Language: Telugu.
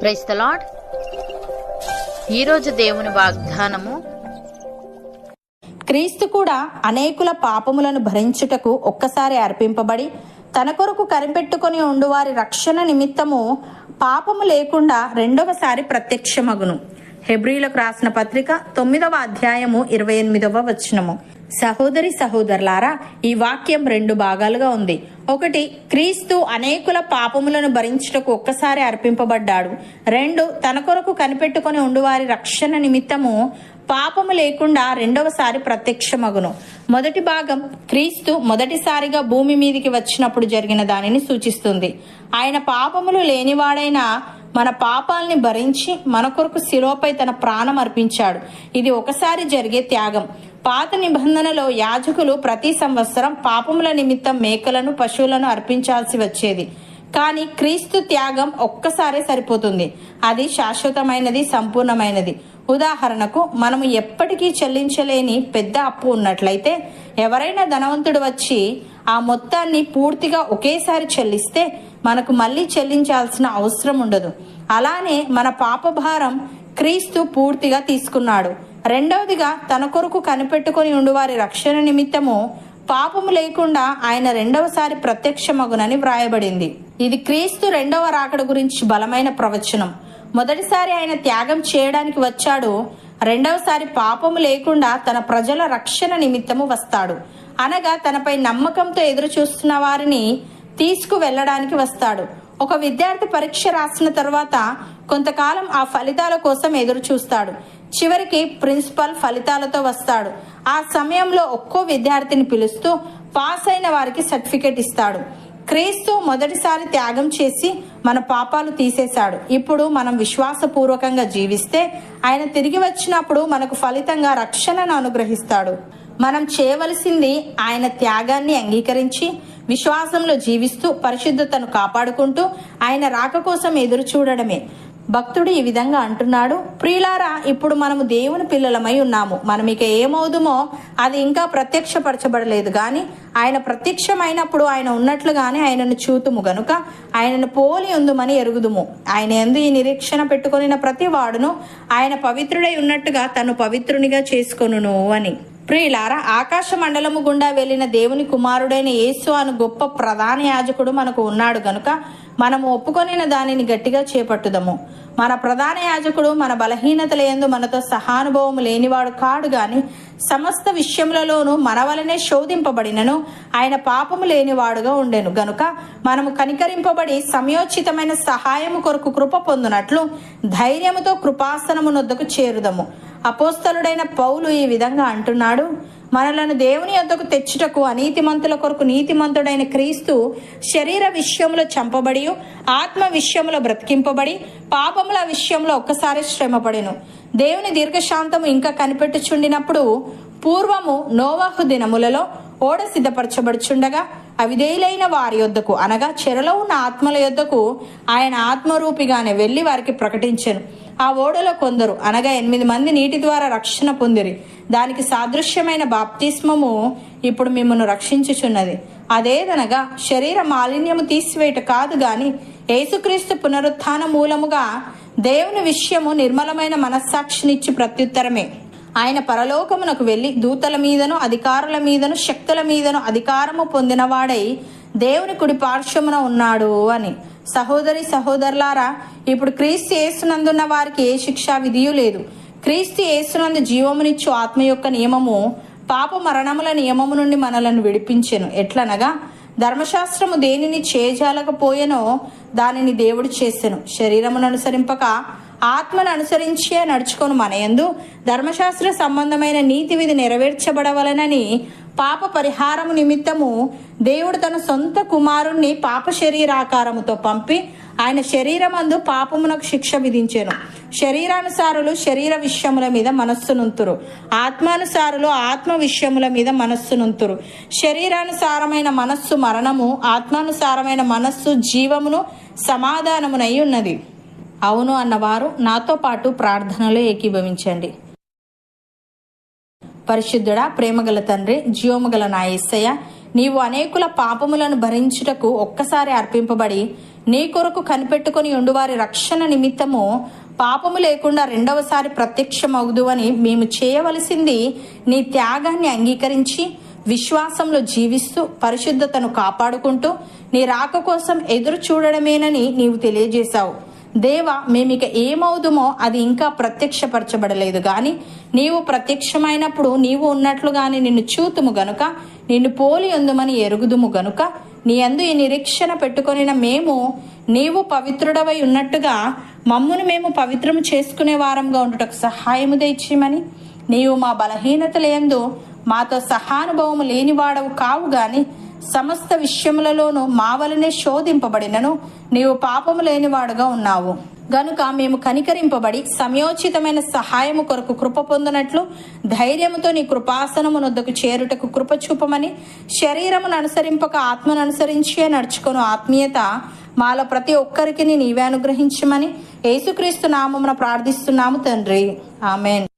ప్రైస్ ద లాడ్ ఈరోజు దేవుని వాగ్దానము క్రీస్తు కూడా అనేకుల పాపములను భరించుటకు ఒక్కసారి అర్పింపబడి తన కొరకు కనిపెట్టుకొని ఉండువారి రక్షణ నిమిత్తము పాపము లేకుండా రెండవసారి ప్రత్యక్షమగును. హెబ్రిలకు రాసిన పత్రిక తొమ్మిదవ అధ్యాయము ఇరవై ఎనిమిదవ వచనము. సహోదరి సహోదరులారా ఈ వాక్యం రెండు భాగాలుగా ఉంది. ఒకటి క్రీస్తు అనేకుల పాపములను భరించుటకు ఒక్కసారి అర్పింపబడ్డాడు. రెండు తన కొరకు కనిపెట్టుకొని ఉండువారి రక్షణ నిమిత్తము పాపము లేకుండా రెండవసారి ప్రత్యక్షమగును. మొదటి భాగం క్రీస్తు మొదటిసారిగా భూమి మీదికి వచ్చినప్పుడు జరిగిన దానిని సూచిస్తుంది. ఆయన పాపములు లేనివాడైన మన పాపాల్ని భరించి మన కొరకు శిలోపై తన ప్రాణం అర్పించాడు. ఇది ఒకసారి జరిగే త్యాగం. పాత నిబంధనలో యాజకులు ప్రతి సంవత్సరం పాపముల నిమిత్తం మేకలను పశువులను అర్పించాల్సి వచ్చేది. కానీ క్రీస్తు త్యాగం ఒక్కసారే సరిపోతుంది. అది శాశ్వతమైనది సంపూర్ణమైనది. ఉదాహరణకు మనము ఎప్పటికీ చెల్లించలేని పెద్ద అప్పు ఉన్నట్లయితే ఎవరైనా ధనవంతుడు వచ్చి ఆ మొత్తాన్ని పూర్తిగా ఒకేసారి చెల్లిస్తే మనకు మళ్ళీ చెల్లించాల్సిన అవసరం ఉండదు. అలానే మన పాపభారం క్రీస్తు పూర్తిగా తీసుకున్నాడు. రెండవదిగా తన కొరకు కనిపెట్టుకొని ఉండువారి రక్షణ నిమిత్తము పాపము లేకుండా ఆయన రెండవసారి ప్రత్యక్షమగునని వ్రాయబడింది. ఇది క్రీస్తు రెండవ రాకడ గురించి బలమైన ప్రవచనం. మొదటిసారి ఆయన త్యాగం చేయడానికి వచ్చాడు. రెండవసారి పాపము లేకుండా తన ప్రజల రక్షణ నిమిత్తము వస్తాడు. అనగా తనపై నమ్మకంతో ఎదురు చూస్తున్న వారిని తీసుకు వెళ్ళడానికి వస్తాడు. ఒక విద్యార్థి పరీక్ష రాసిన తర్వాత కొంతకాలం ఆ ఫలితాల కోసం ఎదురు చూస్తాడు. చివరికి ప్రిన్సిపల్ ఫలితాలతో వస్తాడు. ఆ సమయంలో ఒక్కో విద్యార్థిని పిలుస్తూ పాస్ అయిన వారికి సర్టిఫికేట్ ఇస్తాడు. క్రీస్తు మొదటిసారి త్యాగం చేసి మన పాపాలు తీసేశాడు. ఇప్పుడు మనం విశ్వాసపూర్వకంగా జీవిస్తే ఆయన తిరిగి వచ్చినప్పుడు మనకు ఫలితంగా రక్షణను అనుగ్రహిస్తాడు. మనం చేయవలసింది ఆయన త్యాగాన్ని అంగీకరించి విశ్వాసంలో జీవిస్తూ పరిశుద్ధతను కాపాడుకుంటూ ఆయన రాక కోసం ఎదురు చూడడమే భక్తుడు ఈ విధంగా అంటున్నాడు ప్రియులారా ఇప్పుడు మనము దేవుని పిల్లలమై ఉన్నాము. మనం ఇక ఏమవుదుమో అది ఇంకా ప్రత్యక్షపరచబడలేదు. కానీ ఆయన ప్రత్యక్షమైనప్పుడు ఆయన ఉన్నట్లుగానే ఆయనను చూతుము గనుక ఆయనను పోలి ఉందుమని ఎరుగుదుము. ఆయన ఎందు ఈ నిరీక్షణ పెట్టుకుని ప్రతి వాడును ఆయన పవిత్రుడై ఉన్నట్టుగా తను పవిత్రునిగా చేసుకొనును అని. ప్రియులారా ఆకాశ మండలము గుండా వెళ్ళిన దేవుని కుమారుడైన యేసు అను గొప్ప ప్రధాన యాజకుడు మనకు ఉన్నాడు గనుక మనము ఒప్పుకొనిన దానిని గట్టిగా చేపట్టుదము. మన ప్రధాన యాజకుడు మన బలహీనతల ఎందు మనతో సహానుభవం లేనివాడు కాడు గాని సమస్త విషయములలోనూ మన వలనే శోధింపబడినను ఆయన పాపము లేనివాడుగా ఉండెను. గనుక మనము కనికరింపబడి సమయోచితమైన సహాయము కొరకు కృప పొందినట్లు ధైర్యముతో కృపాసనము నొద్దకు చేరుదము. అపోస్తలుడైన పౌలు ఈ విధంగా అంటున్నాడు. మనలను దేవుని యొద్దకు తెచ్చుటకు అనీతిమంతుల కొరకు నీతిమంతుడైన క్రీస్తు శరీర విషయంలో చంపబడి ఆత్మ విషయంలో బ్రతికింపబడి పాపముల విషయంలో ఒక్కసారి శ్రమపడెను. దేవుని దీర్ఘశాంతము ఇంకా కనిపెట్టుచుండినప్పుడు పూర్వము నోవాహు దినములలో ఓడ సిద్ధపరచబడుచుండగా అవిధేయులైన వారి యొద్దకు అనగా చెరలో ఉన్న ఆత్మల యొద్దకు ఆయన ఆత్మరూపిగానే వెళ్ళి వారికి ప్రకటించను. ఆ ఓడలో కొందరు అనగా ఎనిమిది మంది నీటి ద్వారా రక్షణ పొందిరి. దానికి సాదృశ్యమైన బాప్తిస్మము ఇప్పుడు మిమ్మల్ని రక్షించుచున్నది. అదేదనగా శరీర మాలిన్యము తీసివేయట కాదు గాని యేసుక్రీస్తు పునరుత్థాన మూలముగా దేవుని విషయము నిర్మలమైన మనస్సాక్షినిచ్చి ప్రత్యుత్తరమే. ఆయన పరలోకమునకు వెళ్ళి దూతల మీదను అధికారుల మీదను శక్తుల మీదను అధికారము పొందినవాడై దేవుని కుడి పార్శ్వమున ఉన్నాడు అని. సహోదరి సహోదరులారా ఇప్పుడు క్రీస్తు యేసునందున్న వారికి ఏ శిక్షా విధియు లేదు. క్రీస్తు యేసునందు జీవమునిచ్చు ఆత్మ యొక్క నియమము పాప మరణముల నియమము నుండి మనలను విడిపించెను. ఎట్లనగా ధర్మశాస్త్రము దేనిని చేజాలకపోయెనో దానిని దేవుడు చేసెను. శరీరమును అనుసరింపక ఆత్మను అనుసరించే నడుచుకొని మనయందు ధర్మశాస్త్ర సంబంధమైన నీతి విధి నెరవేర్చబడవలనని పాప పరిహారము నిమిత్తము దేవుడు తన సొంత కుమారుణ్ణి పాప శరీరాకారముతో పంపి ఆయన శరీరమందు పాపమునకు శిక్ష విధించెను. శరీరానుసారులు శరీర విషయముల మీద మనస్సునుంతురు ఆత్మానుసారులు ఆత్మ విషయముల మీద మనస్సునుంతురు శరీరానుసారమైన మనస్సు మరణము ఆత్మానుసారమైన మనస్సు జీవమును సమాధానమునై ఉన్నది. అవును అన్నవారు నాతో పాటు ప్రార్థనలో ఏకీభవించండి. పరిశుద్ధుడా ప్రేమగల తండ్రి జీవముగల నా యేసయ్య నీవు అనేకుల పాపములను భరించుటకు ఒక్కసారి అర్పింపబడి నీ కొరకు కనిపెట్టుకుని ఉండువారి రక్షణ నిమిత్తము పాపము లేకుండా రెండవసారి ప్రత్యక్షమవుదు అని మేము చేయవలసింది నీ త్యాగాన్ని అంగీకరించి విశ్వాసంలో జీవిస్తూ పరిశుద్ధతను కాపాడుకుంటూ నీ రాక కోసం ఎదురు చూడడమేనని నీవు తెలియజేశావు. దేవ మేమిక ఏమవుదుమో అది ఇంకా ప్రత్యక్షపరచబడలేదు గాని నీవు ప్రత్యక్షమైనప్పుడు నీవు ఉన్నట్లుగానే నిన్ను చూతుము గనుక నిన్ను పోలి ఉందుమని ఎరుగుదుము గనుక నీ అందు ఈ నిరీక్షణ పెట్టుకొనిన మేము నీవు పవిత్రుడవై ఉన్నట్టుగా మమ్మును మేము పవిత్రము చేసుకునే వారంగా ఉండుటకు సహాయము తెచ్చిమని నీవు మా బలహీనతలేందు మాతో సహానుభవము లేనివాడవు కావు గాని సమస్త విషయములలోనూ మావలనే శోధింపబడినను. నీవు పాపము లేనివాడుగా ఉన్నావు. గనుక మేము కనికరింపబడి సమయోచితమైన సహాయము కొరకు కృప పొందినట్లు ధైర్యముతో నీ కృపాసనమునొద్దకు చేరుటకు కృప చూపమని శరీరమును అనుసరింపక ఆత్మను అనుసరించే నడుచుకొను ఆత్మీయత మాలో ప్రతి ఒక్కరికి నీవే అనుగ్రహించమని యేసుక్రీస్తు నామమున ప్రార్థిస్తున్నాము తండ్రి. ఆమెన్.